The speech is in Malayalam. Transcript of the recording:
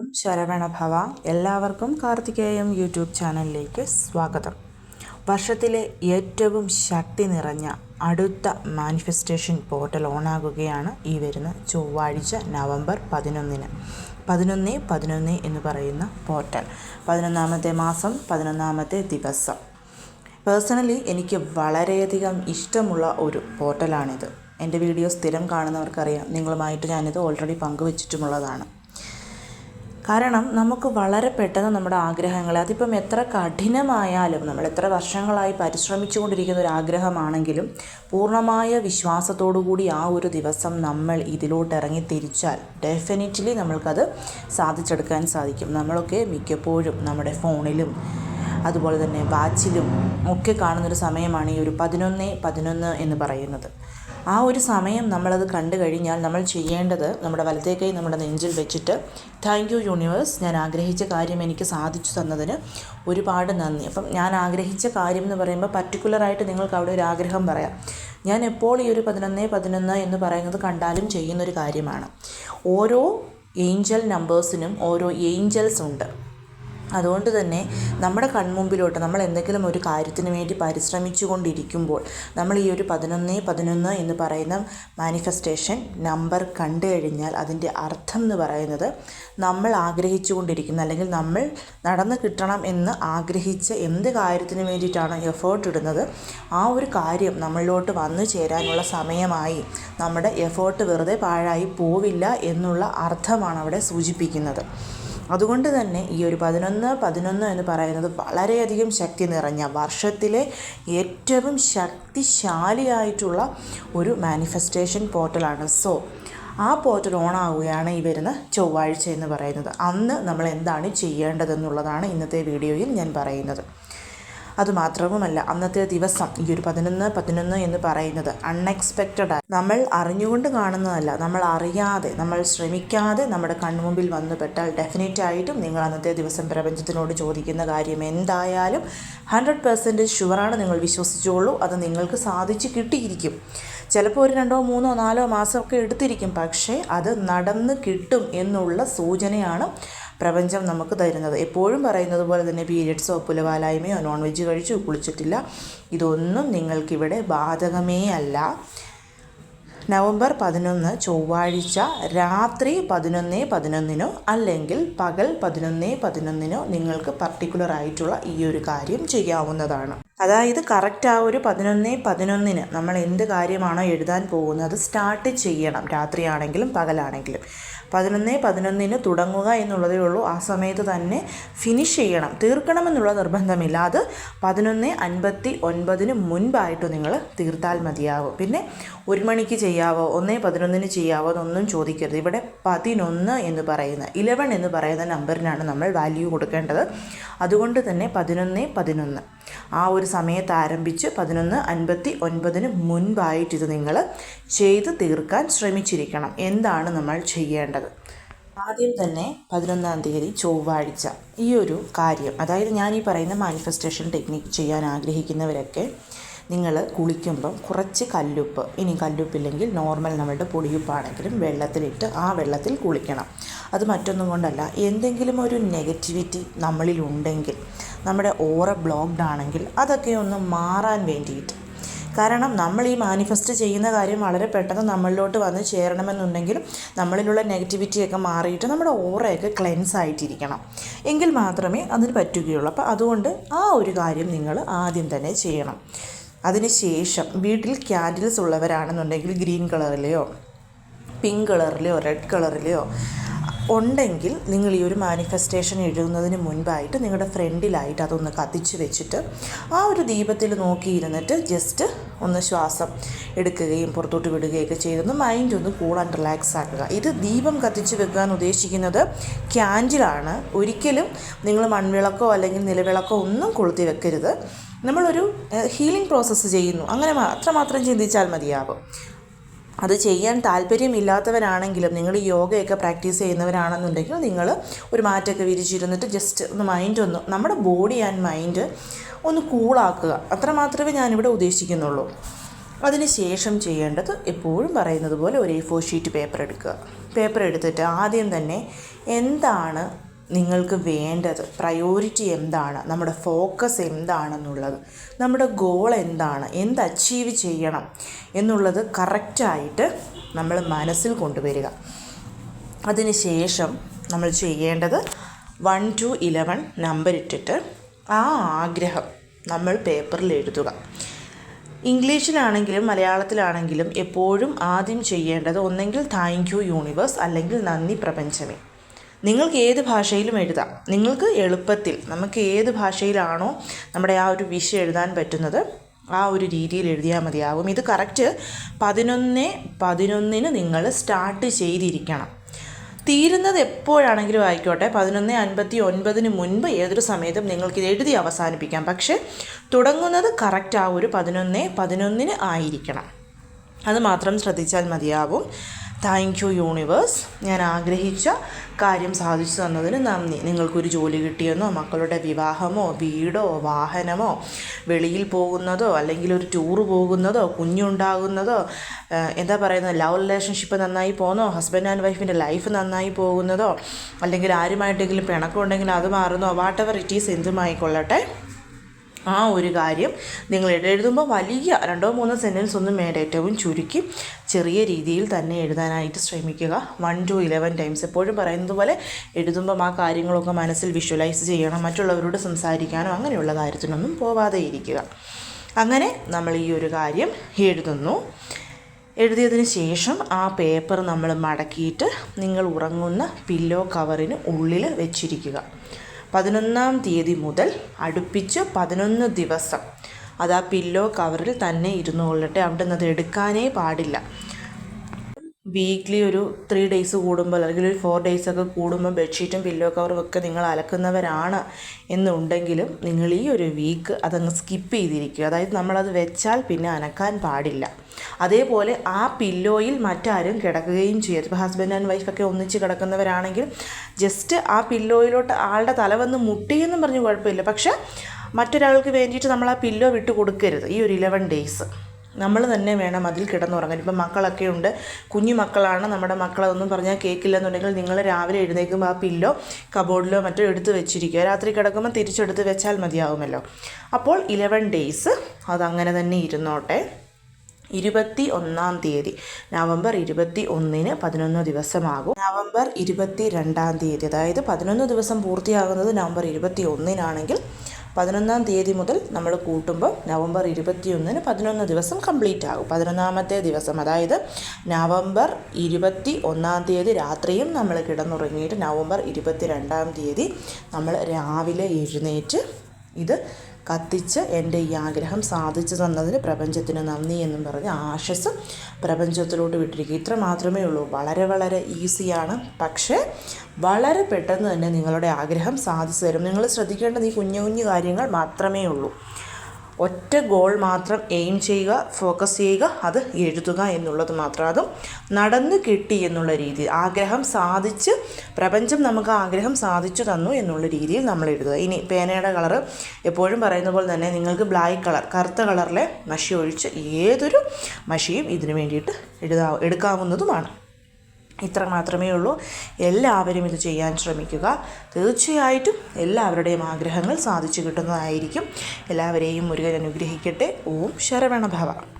ഓം ശരവണഭവ എല്ലാവർക്കും കാർത്തികേയം യൂട്യൂബ് ചാനലിലേക്ക് സ്വാഗതം. വർഷത്തിലെ ഏറ്റവും ശക്തി നിറഞ്ഞ അടുത്ത മാനിഫെസ്റ്റേഷൻ പോർട്ടൽ ഓണാകുകയാണ് ഈ വരുന്ന ചൊവ്വാഴ്ച നവംബർ പതിനൊന്നിന്. പതിനൊന്ന് പതിനൊന്ന് എന്ന് പറയുന്ന പോർട്ടൽ. പതിനൊന്നാമത്തെ മാസം പതിനൊന്നാമത്തെ ദിവസം. പേഴ്സണലി എനിക്ക് വളരെയധികം ഇഷ്ടമുള്ള ഒരു പോർട്ടലാണിത്. എന്റെ വീഡിയോ സ്ഥിരം കാണുന്നവർക്കറിയാം. നിങ്ങളുമായിട്ട് ഞാനിത് ഓൾറെഡി പങ്കുവച്ചിട്ടുമുള്ളതാണ്. കാരണം നമുക്ക് വളരെ പെട്ടെന്ന് നമ്മുടെ ആഗ്രഹങ്ങളെ അതിപ്പം എത്ര കഠിനമായാലും നമ്മൾ എത്ര വർഷങ്ങളായി പരിശ്രമിച്ചുകൊണ്ടിരിക്കുന്ന ഒരു ആഗ്രഹമാണെങ്കിലും പൂർണമായ വിശ്വാസത്തോടു കൂടി ആ ഒരു ദിവസം നമ്മൾ ഇതിലോട്ട് ഇറങ്ങി തിരിച്ചാൽ ഡെഫിനറ്റ്ലി നമ്മൾക്കത് സാധിച്ചെടുക്കാൻ സാധിക്കും. നമ്മളൊക്കെ മിക്കപ്പോഴും നമ്മുടെ ഫോണിലും അതുപോലെ തന്നെ വാച്ചിലും ഒക്കെ കാണുന്നൊരു സമയമാണ് ഈ ഒരു പതിനൊന്ന് പതിനൊന്ന് എന്ന് പറയുന്നത്. ആ ഒരു സമയം നമ്മളത് കണ്ടു കഴിഞ്ഞാൽ നമ്മൾ ചെയ്യേണ്ടത് നമ്മുടെ വലത്തേ കൈ നമ്മുടെ നെഞ്ചിൽ വെച്ചിട്ട് താങ്ക് യു യൂണിവേഴ്സ് ഞാൻ ആഗ്രഹിച്ച കാര്യം എനിക്ക് സാധിച്ചു തന്നതിന് ഒരുപാട് നന്ദി. അപ്പം ഞാൻ ആഗ്രഹിച്ച കാര്യം എന്ന് പറയുമ്പോൾ പർട്ടിക്കുലറായിട്ട് നിങ്ങൾക്ക് അവിടെ ഒരു ആഗ്രഹം പറയാം. ഞാൻ എപ്പോൾ ഈ ഒരു പതിനൊന്ന് പതിനൊന്ന് എന്ന് പറയുന്നത് കണ്ടാലും ചെയ്യുന്നൊരു കാര്യമാണ്. ഓരോ ഏഞ്ചൽ നമ്പേഴ്സിനും ഓരോ ഏഞ്ചൽസ് ഉണ്ട്. അതുകൊണ്ട് തന്നെ നമ്മുടെ കൺമുമ്പിലോട്ട് നമ്മൾ എന്തെങ്കിലും ഒരു കാര്യത്തിന് വേണ്ടി പരിശ്രമിച്ചു കൊണ്ടിരിക്കുമ്പോൾ നമ്മൾ ഈ ഒരു പതിനൊന്ന് പതിനൊന്ന് എന്ന് പറയുന്ന മാനിഫെസ്റ്റേഷൻ നമ്പർ കണ്ടു കഴിഞ്ഞാൽ അതിന്റെ അർത്ഥം എന്ന് പറയുന്നത് നമ്മൾ ആഗ്രഹിച്ചു കൊണ്ടിരിക്കുന്ന അല്ലെങ്കിൽ നമ്മൾ നടന്നു കിട്ടണം എന്ന് ആഗ്രഹിച്ച എന്ത് കാര്യത്തിന് വേണ്ടിയിട്ടാണ് എഫേർട്ട് ഇടുന്നത് ആ ഒരു കാര്യം നമ്മളിലോട്ട് വന്നു ചേരാനുള്ള സമയമായി നമ്മുടെ എഫേർട്ട് വെറുതെ പാഴായി പോവില്ല എന്നുള്ള അർത്ഥമാണ് അവിടെ സൂചിപ്പിക്കുന്നത്. അതുകൊണ്ട് തന്നെ ഈ ഒരു പതിനൊന്ന് പതിനൊന്ന് എന്ന് പറയുന്നത് വളരെയധികം ശക്തി നിറഞ്ഞ വർഷത്തിലെ ഏറ്റവും ശക്തിശാലിയായിട്ടുള്ള ഒരു മാനിഫെസ്റ്റേഷൻ പോർട്ടലാണ് സോ ആ പോർട്ടൽ ഓൺ ആവുകയാണ് ഈ വരുന്ന ചൊവ്വാഴ്ച എന്ന് പറയുന്നത്. അന്ന് നമ്മൾ എന്താണ് ചെയ്യേണ്ടതെന്നുള്ളതാണ് ഇന്നത്തെ വീഡിയോയിൽ ഞാൻ പറയുന്നത്. അതുമാത്രവുമല്ല അന്നത്തെ ദിവസം ഈ ഒരു പതിനൊന്ന് പതിനൊന്ന് എന്ന് പറയുന്നത് അൺഎക്സ്പെക്റ്റഡ് ആയി. നമ്മൾ അറിഞ്ഞുകൊണ്ട് കാണുന്നതല്ല നമ്മൾ അറിയാതെ നമ്മൾ ശ്രമിക്കാതെ നമ്മുടെ കൺമുമ്പിൽ വന്നു പെട്ടാൽ ഡെഫിനറ്റ് ആയിട്ടും നിങ്ങൾ അന്നത്തെ ദിവസം പ്രപഞ്ചത്തിനോട് ചോദിക്കുന്ന കാര്യം എന്തായാലും ഹൺഡ്രഡ് പെർസെന്റേജ് ഷുവറാണ് നിങ്ങൾ വിശ്വസിച്ചോളൂ അത് നിങ്ങൾക്ക് സാധിച്ചു കിട്ടിയിരിക്കും. ചിലപ്പോൾ ഒരു രണ്ടോ മൂന്നോ നാലോ മാസമൊക്കെ എടുത്തിരിക്കും പക്ഷേ അത് നടന്ന് കിട്ടും എന്നുള്ള സൂചനയാണ് പ്രപഞ്ചം നമുക്ക് തരുന്നത്. എപ്പോഴും പറയുന്നത് പോലെ തന്നെ പീരിയഡ്സോ പുലവാലായ്മയോ നോൺ വെജ് കഴിച്ചു കുളിച്ചിട്ടില്ല. ഇതൊന്നും നിങ്ങൾക്കിവിടെ ബാധകമേ അല്ല. നവംബർ പതിനൊന്ന് ചൊവ്വാഴ്ച രാത്രി പതിനൊന്ന് പതിനൊന്നിനോ അല്ലെങ്കിൽ പകൽ പതിനൊന്ന് പതിനൊന്നിനോ നിങ്ങൾക്ക് പർട്ടിക്കുലർ ആയിട്ടുള്ള ഈ ഒരു കാര്യം ചെയ്യാവുന്നതാണ്. അതായത് കറക്റ്റ് ആ ഒരു പതിനൊന്ന് പതിനൊന്നിന് നമ്മൾ എന്ത് കാര്യമാണോ എഴുതാൻ പോകുന്നത് സ്റ്റാർട്ട് ചെയ്യണം. രാത്രിയാണെങ്കിലും പകലാണെങ്കിലും. പതിനൊന്ന് പതിനൊന്നിന് തുടങ്ങുക എന്നുള്ളതേ ഉള്ളൂ. ആ സമയത്ത് തന്നെ ഫിനിഷ് ചെയ്യണം. തീർക്കണമെന്നുള്ള നിർബന്ധമില്ല. അത് പതിനൊന്ന് അൻപത്തി ഒൻപതിന് മുൻപായിട്ട് നിങ്ങൾ തീർത്താൽ മതിയാവും പിന്നെ ഒരു മണിക്ക് ചെയ്യാവോ ഒന്നേ പതിനൊന്നിന് ചെയ്യാവോ എന്നൊന്നും ചോദിക്കരുത്. ഇവിടെ പതിനൊന്ന് എന്ന് പറയുന്ന ഇലവൻ എന്ന് പറയുന്ന നമ്പറിനാണ് നമ്മൾ വാല്യൂ കൊടുക്കേണ്ടത്. അതുകൊണ്ട് തന്നെ പതിനൊന്ന് പതിനൊന്ന്. ആ ഒരു സമയത്ത് ആരംഭിച്ച് പതിനൊന്ന് അൻപത്തി ഒൻപതിന് മുൻപായിട്ട് ഇത് നിങ്ങൾ ചെയ്ത് തീർക്കാൻ ശ്രമിച്ചിരിക്കണം. എന്താണ് നമ്മൾ ചെയ്യേണ്ടത്? ആദ്യം തന്നെ പതിനൊന്നാം തീയതി ചൊവ്വാഴ്ച ഈ ഒരു കാര്യം അതായത് ഞാൻ ഈ പറയുന്ന മാനിഫെസ്റ്റേഷൻ ടെക്നിക്ക് ചെയ്യാൻ ആഗ്രഹിക്കുന്നവരൊക്കെ നിങ്ങൾ കുളിക്കുമ്പം കുറച്ച് കല്ലുപ്പ് ഇനി കല്ലുപ്പില്ലെങ്കിൽ നോർമൽ നമ്മളുടെ പൊടിയുപ്പാണെങ്കിലും വെള്ളത്തിലിട്ട് ആ വെള്ളത്തിൽ കുളിക്കണം. അത് മറ്റൊന്നും കൊണ്ടല്ല എന്തെങ്കിലും ഒരു നെഗറ്റിവിറ്റി നമ്മളിലുണ്ടെങ്കിൽ നമ്മുടെ ഓറ ബ്ലോക്ക്ഡ് ആണെങ്കിൽ അതൊക്കെ ഒന്ന് മാറാൻ വേണ്ടിയിട്ട് കാരണം നമ്മൾ ഈ മാനിഫെസ്റ്റ് ചെയ്യുന്ന കാര്യം വളരെ പെട്ടെന്ന് നമ്മളിലോട്ട് വന്ന് ചേരണമെന്നുണ്ടെങ്കിലും നമ്മളിലുള്ള നെഗറ്റിവിറ്റിയൊക്കെ മാറിയിട്ട് നമ്മുടെ ഓറയൊക്കെ ക്ലെൻസ് ആയിട്ടിരിക്കണം. എങ്കിൽ മാത്രമേ അതിന് പറ്റുകയുള്ളൂ. അപ്പോൾ അതുകൊണ്ട് ആ ഒരു കാര്യം നിങ്ങൾ ആദ്യം തന്നെ ചെയ്യണം. അതിനുശേഷം വീട്ടിൽ ക്യാൻഡിൽസ് ഉള്ളവരാണെന്നുണ്ടെങ്കിൽ ഗ്രീൻ കളറിലെയോ പിങ്ക് കളറിലെയോ റെഡ് കളറിലെയോ ഉണ്ടെങ്കിൽ നിങ്ങൾ ഈ ഒരു മാനിഫെസ്റ്റേഷൻ എഴുതുന്നതിന് മുൻപായിട്ട് നിങ്ങളുടെ ഫ്രണ്ടിലായിട്ട് അതൊന്ന് കത്തിച്ച് വെച്ചിട്ട് ആ ഒരു ദീപത്തിൽ നോക്കിയിരുന്നിട്ട് ജസ്റ്റ് ഒന്ന് ശ്വാസം എടുക്കുകയും പുറത്തോട്ട് വിടുകയൊക്കെ ചെയ്തൊന്ന് മൈൻഡ് ഒന്ന് കൂൾ ആൻഡ് റിലാക്സ് ആക്കുക. ഇത് ദീപം കത്തിച്ച് വെക്കാൻ ഉദ്ദേശിക്കുന്നത് ക്യാൻഡിലാണ് ഒരിക്കലും നിങ്ങൾ മൺവിളക്കോ അല്ലെങ്കിൽ നിലവിളക്കോ ഒന്നും കൊളുത്തി വെക്കരുത്. നമ്മളൊരു ഹീലിംഗ് പ്രോസസ്സ് ചെയ്യുന്നു. അങ്ങനെ അത്രമാത്രം ചിന്തിച്ചാൽ മതിയാവും. അത് ചെയ്യാൻ താല്പര്യമില്ലാത്തവരാണെങ്കിലും നിങ്ങൾ യോഗയൊക്കെ പ്രാക്ടീസ് ചെയ്യുന്നവരാണെന്നുണ്ടെങ്കിൽ നിങ്ങൾ ഒരു മാറ്റൊക്കെ വിരിച്ചിരുന്നിട്ട് ജസ്റ്റ് ഒന്ന് മൈൻഡ് ഒന്ന് നമ്മുടെ ബോഡി ആൻഡ് മൈൻഡ് ഒന്ന് കൂളാക്കുക അത്ര മാത്രമേ ഞാനിവിടെ ഉദ്ദേശിക്കുന്നുള്ളൂ. അതിനുശേഷം ചെയ്യേണ്ടത് എപ്പോഴും പറയുന്നത് പോലെ ഒരു എ ഫോർ ഷീറ്റ് പേപ്പർ എടുക്കുക. പേപ്പർ എടുത്തിട്ട് ആദ്യം തന്നെ എന്താണ് നിങ്ങൾക്ക് വേണ്ടത് പ്രയോറിറ്റി എന്താണ്? നമ്മുടെ ഫോക്കസ് എന്താണെന്നുള്ളത്. നമ്മുടെ ഗോൾ എന്താണ്? എന്ത് അച്ചീവ് ചെയ്യണം? എന്നുള്ളത് കറക്റ്റായിട്ട് നമ്മൾ മനസ്സിൽ കൊണ്ടുവരിക. അതിന് ശേഷം നമ്മൾ ചെയ്യേണ്ടത് വൺ ടു ഇലവൻ നമ്പർ ഇട്ടിട്ട് ആ ആഗ്രഹം നമ്മൾ പേപ്പറിൽ എഴുതുക. ഇംഗ്ലീഷിലാണെങ്കിലും മലയാളത്തിലാണെങ്കിലും എപ്പോഴും ആദ്യം ചെയ്യേണ്ടത് ഒന്നെങ്കിൽ താങ്ക് യു യൂണിവേഴ്സ് അല്ലെങ്കിൽ നന്ദി പ്രപഞ്ചമേ. നിങ്ങൾക്ക് ഏത് ഭാഷയിലും എഴുതാം. നിങ്ങൾക്ക് എളുപ്പത്തിൽ നമുക്ക് ഏത് ഭാഷയിലാണോ നമ്മുടെ ആ ഒരു വിഷ എഴുതാൻ പറ്റുന്നത് ആ ഒരു രീതിയിൽ എഴുതിയാൽ മതിയാകും. ഇത് കറക്റ്റ് പതിനൊന്ന് പതിനൊന്നിന് നിങ്ങൾ സ്റ്റാർട്ട് ചെയ്തിരിക്കണം. തീരുന്നത് എപ്പോഴാണെങ്കിലും ആയിക്കോട്ടെ പതിനൊന്ന് അൻപത്തി ഒൻപതിന് മുൻപ് ഏതൊരു സമയത്തും നിങ്ങൾക്ക് എഴുതി അവസാനിപ്പിക്കാം. പക്ഷേ തുടങ്ങുന്നത് കറക്റ്റ് ആ ഒരു പതിനൊന്ന് പതിനൊന്നിന് ആയിരിക്കണം. അത് മാത്രം ശ്രദ്ധിച്ചാൽ മതിയാകും. താങ്ക് യു യൂണിവേഴ്സ് ഞാൻ ആഗ്രഹിച്ച കാര്യം സാധിച്ചു തന്നതിന് നന്ദി. നിങ്ങൾക്കൊരു ജോലി കിട്ടിയെന്നോ മക്കളുടെ വിവാഹമോ വീടോ വാഹനമോ വെളിയിൽ പോകുന്നതോ അല്ലെങ്കിൽ ഒരു ടൂറ് പോകുന്നതോ കുഞ്ഞുണ്ടാകുന്നതോ എന്താ പറയുന്നത് ലവ് റിലേഷൻഷിപ്പ് നന്നായി പോകുന്നോ ഹസ്ബൻഡ് ആൻഡ് വൈഫിന്റെ ലൈഫ് നന്നായി പോകുന്നതോ അല്ലെങ്കിൽ ആരുമായിട്ടെങ്കിലും പിണക്കമുണ്ടെങ്കിൽ അത് മാറുന്നോ വാട്ട് എവർ ഇറ്റ് ഈസ് എന്തുമായിക്കൊള്ളട്ടെ. ആ ഒരു കാര്യം നിങ്ങൾ എഴുതുമ്പോൾ വലിയ രണ്ടോ മൂന്നോ സെന്റൻസ് ഒന്നും വേണ്ട. ഏറ്റവും ചുരുക്കി ചെറിയ രീതിയിൽ തന്നെ എഴുതാനായിട്ട് ശ്രമിക്കുക. വൺ ടു ഇലവൻ ടൈംസ് എപ്പോഴും പറയുന്നത് പോലെ എഴുതുമ്പം ആ കാര്യങ്ങളൊക്കെ മനസ്സിൽ വിഷ്വലൈസ് ചെയ്യണം. മറ്റുള്ളവരോട് സംസാരിക്കാനോ അങ്ങനെയുള്ള കാര്യത്തിനൊന്നും പോവാതെ ഇരിക്കുക. അങ്ങനെ നമ്മൾ ഈ ഒരു കാര്യം എഴുതുന്നു. എഴുതിയതിന് ശേഷം ആ പേപ്പർ നമ്മൾ മടക്കിയിട്ട് നിങ്ങൾ ഉറങ്ങുന്ന പില്ലോ കവറിന് ഉള്ളിൽ വെച്ചിരിക്കുക. പതിനൊന്നാം തീയതി മുതൽ അടുപ്പിച്ച് പതിനൊന്ന് ദിവസം. അത് ആ പില്ലോ കവറിൽ തന്നെ ഇരുന്നു കൊള്ളട്ടെ അവിടെ നിന്ന് അത് എടുക്കാനേ പാടില്ല. വീക്ക്ലി ഒരു ത്രീ ഡേയ്സ് കൂടുമ്പോൾ അല്ലെങ്കിൽ ഒരു ഫോർ ഡേയ്സ് ഒക്കെ കൂടുമ്പോൾ ബെഡ്ഷീറ്റും പില്ലോ കവറും ഒക്കെ നിങ്ങൾ അലക്കുന്നവരാണ് എന്നുണ്ടെങ്കിലും നിങ്ങൾ ഈ ഒരു വീക്ക് അതങ്ങ് സ്കിപ്പ് ചെയ്തിരിക്കുക. അതായത് നമ്മളത് വെച്ചാൽ പിന്നെ അനക്കാൻ പാടില്ല. അതേപോലെ ആ പില്ലോയിൽ മറ്റാരും കിടക്കുകയും ചെയ്യരുത്. ഇപ്പോൾ ഹസ്ബൻഡ് ആൻഡ് വൈഫൊക്കെ ഒന്നിച്ച് കിടക്കുന്നവരാണെങ്കിൽ ജസ്റ്റ് ആ പില്ലോയിലോട്ട് ആളുടെ തല വന്ന് മുട്ടിയെന്നും പറഞ്ഞ് കുഴപ്പമില്ല. പക്ഷേ മറ്റൊരാൾക്ക് വേണ്ടിയിട്ട് നമ്മൾ ആ പില്ലോ വിട്ട് കൊടുക്കരുത്. ഈ ഒരു ഇലവൻ ഡേയ്സ് നമ്മൾ തന്നെ വേണം അതിൽ കിടന്നുറങ്ങാൻ. ഇപ്പം മക്കളൊക്കെ ഉണ്ട്. കുഞ്ഞു മക്കളാണ്. നമ്മുടെ മക്കളതൊന്നും പറഞ്ഞാൽ കേൾക്കില്ലെന്നുണ്ടെങ്കിൽ നിങ്ങൾ രാവിലെ എഴുന്നേൽക്കുമ്പോൾ ആ പില്ലോ കബോർഡിലോ മറ്റോ എടുത്ത് വെച്ചിരിക്കുക. രാത്രി കിടക്കുമ്പോൾ തിരിച്ചെടുത്ത് വെച്ചാൽ മതിയാവുമല്ലോ. അപ്പോൾ ഇലവൻ ഡേയ്സ് അതങ്ങനെ തന്നെ ഇരുന്നോട്ടെ. ഇരുപത്തി ഒന്നാം തീയതി. നവംബർ ഇരുപത്തി ഒന്നിന് പതിനൊന്ന് ദിവസമാകും. നവംബർ ഇരുപത്തി രണ്ടാം തീയതി. അതായത് പതിനൊന്ന് ദിവസം പൂർത്തിയാകുന്നത് നവംബർ ഇരുപത്തി ഒന്നിനാണെങ്കിൽ പതിനൊന്നാം തീയതി മുതൽ നമ്മൾ കൂട്ടുമ്പോൾ നവംബർ ഇരുപത്തിയൊന്നിന് പതിനൊന്ന് ദിവസം കംപ്ലീറ്റ് ആകും. പതിനൊന്നാമത്തെ ദിവസം അതായത് നവംബർ ഇരുപത്തി ഒന്നാം തീയതി രാത്രിയും നമ്മൾ കിടന്നുറങ്ങിയിട്ട് നവംബർ ഇരുപത്തി രണ്ടാം തീയതി നമ്മൾ രാവിലെ എഴുന്നേറ്റ് ഇത് കത്തിച്ച് എന്റെ ഈ ആഗ്രഹം സാധിച്ചു തന്നതിന് പ്രപഞ്ചത്തിന് നന്ദി എന്നും പറഞ്ഞ് ആശസ് പ്രപഞ്ചത്തിലോട്ട് വിട്ടിരിക്കുക ഇത്ര മാത്രമേ ഉള്ളൂ. വളരെ വളരെ ഈസിയാണ്. പക്ഷേ വളരെ പെട്ടെന്ന് തന്നെ നിങ്ങളുടെ ആഗ്രഹം സാധിച്ചു തരും. നിങ്ങൾ ശ്രദ്ധിക്കേണ്ടത് ഈ കുഞ്ഞു കുഞ്ഞു കാര്യങ്ങൾ മാത്രമേ ഉള്ളൂ. ഒറ്റ ഗോൾ മാത്രം എയിം ചെയ്യുക ഫോക്കസ് ചെയ്യുക അത് എഴുതുക എന്നുള്ളത് മാത്രം. അതും നടന്നു കിട്ടി എന്നുള്ള രീതി ആഗ്രഹം സാധിച്ച് പ്രപഞ്ചം നമുക്ക് ആഗ്രഹം സാധിച്ചു തന്നു എന്നുള്ള രീതിയിൽ നമ്മൾ എഴുതുക. ഇനി പേനയുടെ കളറ് എപ്പോഴും പറയുന്ന പോലെ തന്നെ നിങ്ങൾക്ക് ബ്ലാക്ക് കളർ കറുത്ത കളറിലെ മഷി ഒഴിച്ച് ഏതൊരു മഷിയും ഇതിനു വേണ്ടിയിട്ട് എഴുതാ എടുക്കാവുന്നതുമാണ്. ഇത്ര മാത്രമേ ഉള്ളൂ. എല്ലാവരും ഇത് ചെയ്യാൻ ശ്രമിക്കുക. തീർച്ചയായിട്ടും എല്ലാവരുടെയും ആഗ്രഹങ്ങൾ സാധിച്ചു കിട്ടുന്നതായിരിക്കും. എല്ലാവരെയും മുരുകൻ അനുഗ്രഹിക്കട്ടെ. ഓം ശരവണഭവ.